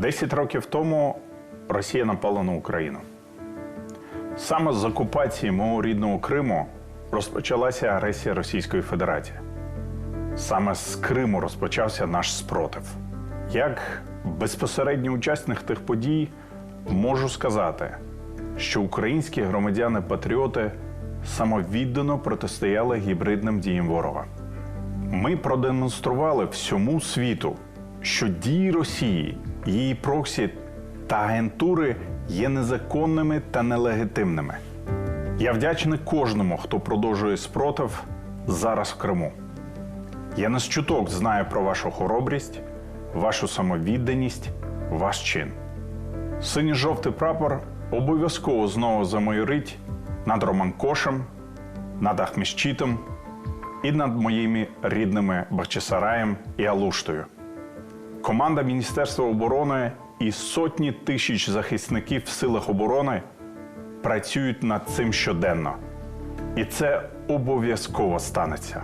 Десять років тому Росія напала на Україну. Саме з окупації мого рідного Криму розпочалася агресія Російської Федерації. Саме з Криму розпочався наш спротив. Як безпосередній учасник тих подій можу сказати, що українські громадяни-патріоти самовіддано протистояли гібридним діям ворога. Ми продемонстрували всьому світу, що дії Росії, її проксі та агентури є незаконними та нелегітимними. Я вдячний кожному, хто продовжує спротив зараз в Криму. Я не з чуток знаю про вашу хоробрість, вашу самовідданість, ваш чин. Синьо-жовтий прапор обов'язково знову замайорить над Романкошем, над Ахміщитом і над моїми рідними Бахчисараєм і Алуштою. Команда Міністерства оборони і сотні тисяч захисників в силах оборони працюють над цим щоденно. І це обов'язково станеться.